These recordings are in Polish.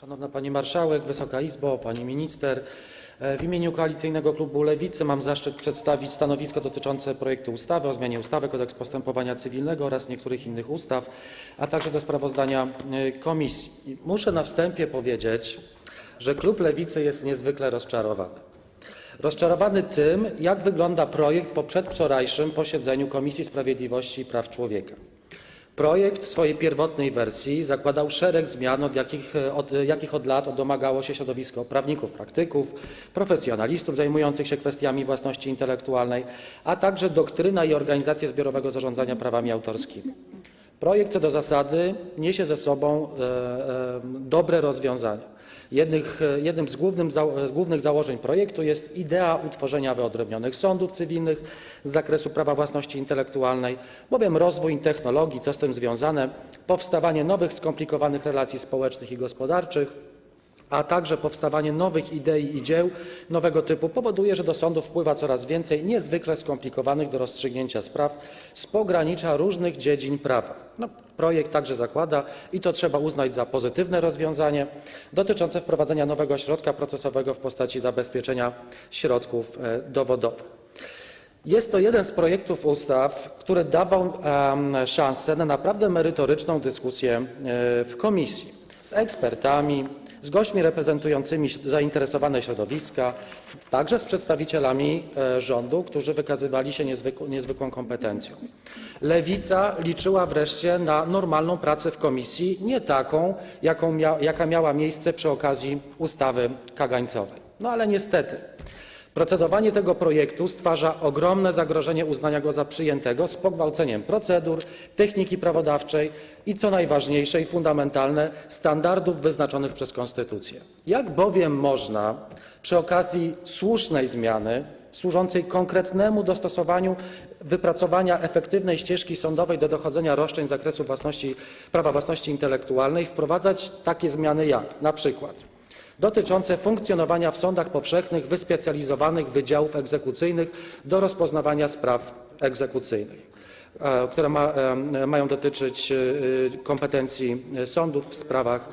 Szanowna Pani Marszałek, Wysoka Izbo, Pani Minister. E, W imieniu Koalicyjnego Klubu Lewicy mam zaszczyt przedstawić stanowisko dotyczące projektu ustawy o zmianie ustawy Kodeks postępowania cywilnego oraz niektórych innych ustaw, a także do sprawozdania e, komisji. Muszę na wstępie powiedzieć, że Klub Lewicy jest niezwykle rozczarowany. Rozczarowany tym, jak wygląda projekt po przedwczorajszym posiedzeniu Komisji Sprawiedliwości i Praw Człowieka. Projekt w swojej pierwotnej wersji zakładał szereg zmian, od jakich, e, od, jakich od lat domagało się środowisko prawników, praktyków, profesjonalistów zajmujących się kwestiami własności intelektualnej, a także doktryna i organizację zbiorowego zarządzania prawami autorskimi. Projekt co do zasady niesie ze sobą e, e, dobre rozwiązania. E, jednym za- z głównych założeń projektu jest idea utworzenia wyodrębnionych sądów cywilnych z zakresu prawa własności intelektualnej, bowiem rozwój technologii, co z tym związane, powstawanie nowych skomplikowanych relacji społecznych i gospodarczych, a także powstawanie nowych idei i dzieł nowego typu powoduje, że do sądów wpływa coraz więcej niezwykle skomplikowanych do rozstrzygnięcia spraw z pogranicza różnych dziedzin prawa. No, projekt także zakłada, i to trzeba uznać za pozytywne rozwiązanie, dotyczące wprowadzenia nowego środka procesowego w postaci zabezpieczenia środków e, dowodowych. Jest to jeden z projektów ustaw, który dawał em, szansę na naprawdę merytoryczną dyskusję e, w komisji z ekspertami, z gośćmi reprezentującymi zainteresowane środowiska, także z przedstawicielami e, rządu, którzy wykazywali się niezwykł, niezwykłą kompetencją. Lewica liczyła wreszcie na normalną pracę w komisji, nie taką, jaką mia, jaka miała miejsce przy okazji ustawy kagańcowej. No ale niestety. Procedowanie tego projektu stwarza ogromne zagrożenie uznania go za przyjętego z pogwałceniem procedur, techniki prawodawczej i co najważniejsze i fundamentalne standardów wyznaczonych przez Konstytucję. Jak bowiem można przy okazji słusznej zmiany służącej konkretnemu dostosowaniu wypracowania efektywnej ścieżki sądowej do dochodzenia roszczeń z zakresu prawa własności intelektualnej wprowadzać takie zmiany jak na przykład dotyczące funkcjonowania w sądach powszechnych wyspecjalizowanych wydziałów egzekucyjnych do rozpoznawania spraw egzekucyjnych, e, które e, mają dotyczyć e, kompetencji sądów w sprawach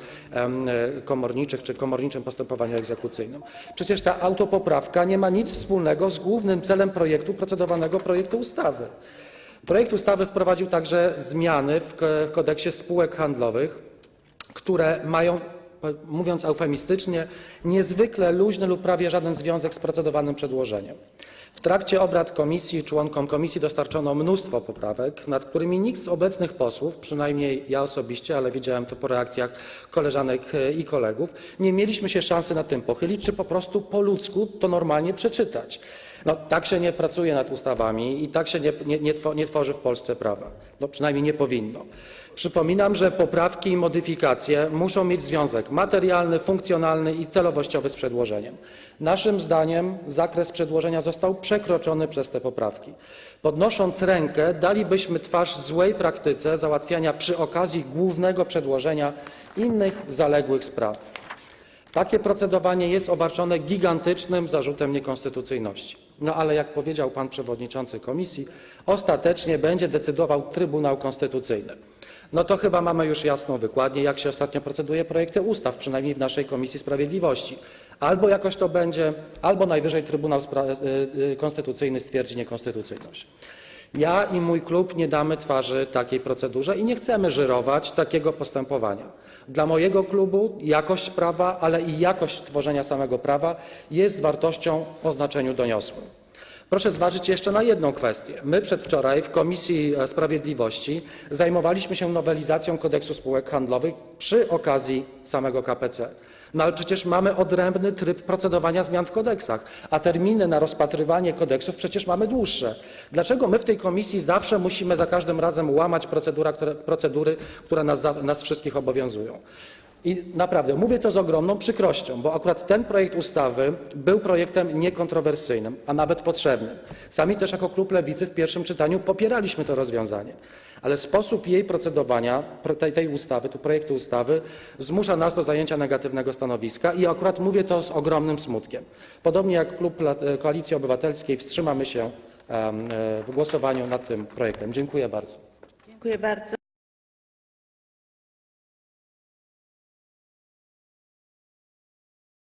komorniczych czy komorniczym postępowaniu egzekucyjnym. Przecież ta autopoprawka nie ma nic wspólnego z głównym celem projektu, procedowanego projektu ustawy. Projekt ustawy wprowadził także zmiany w ko- w kodeksie spółek handlowych, które mają, mówiąc eufemistycznie, niezwykle luźny lub prawie żaden związek z procedowanym przedłożeniem. W trakcie obrad komisji członkom komisji dostarczono mnóstwo poprawek, nad którymi nikt z obecnych posłów, przynajmniej ja osobiście, ale widziałem to po reakcjach koleżanek e, i kolegów, nie mieliśmy się szansy nad tym pochylić, czy po prostu po ludzku to normalnie przeczytać. No, tak się nie pracuje nad ustawami i tak się nie, nie, nie, two- nie tworzy w Polsce prawa. No, przynajmniej nie powinno. Przypominam, że poprawki i modyfikacje muszą mieć związek materialny, funkcjonalny i celowościowy z przedłożeniem. Naszym zdaniem zakres przedłożenia został przekroczony przez te poprawki. Podnosząc rękę, dalibyśmy twarz złej praktyce załatwiania przy okazji głównego przedłożenia innych zaległych spraw. Takie procedowanie jest obarczone gigantycznym zarzutem niekonstytucyjności. No ale jak powiedział pan przewodniczący komisji, ostatecznie będzie decydował Trybunał Konstytucyjny. No to chyba mamy już jasną wykładnię, jak się ostatnio proceduje projekty ustaw, przynajmniej w naszej Komisji Sprawiedliwości. Albo jakoś to będzie, albo najwyżej Trybunał y, y, Konstytucyjny stwierdzi niekonstytucyjność. Ja i mój klub nie damy twarzy takiej procedurze i nie chcemy żyrować takiego postępowania. Dla mojego klubu jakość prawa, ale i jakość tworzenia samego prawa jest wartością o znaczeniu doniosłym. Proszę zważyć jeszcze na jedną kwestię. My przedwczoraj w Komisji Sprawiedliwości zajmowaliśmy się nowelizacją kodeksu spółek handlowych przy okazji samego KPC. No ale przecież mamy odrębny tryb procedowania zmian w kodeksach, a terminy na rozpatrywanie kodeksów przecież mamy dłuższe. Dlaczego my w tej komisji zawsze musimy za każdym razem łamać które, procedury, które nas, nas wszystkich obowiązują? I naprawdę mówię to z ogromną przykrością, bo akurat ten projekt ustawy był projektem niekontrowersyjnym, a nawet potrzebnym. Sami też jako klub Lewicy w pierwszym czytaniu popieraliśmy to rozwiązanie, ale sposób jej procedowania, pro- tej, ustawy, tu projektu ustawy, zmusza nas do zajęcia negatywnego stanowiska i akurat mówię to z ogromnym smutkiem. Podobnie jak klub Pla- Koalicji Obywatelskiej wstrzymamy się e, w głosowaniu nad tym projektem. Dziękuję bardzo. Dziękuję bardzo.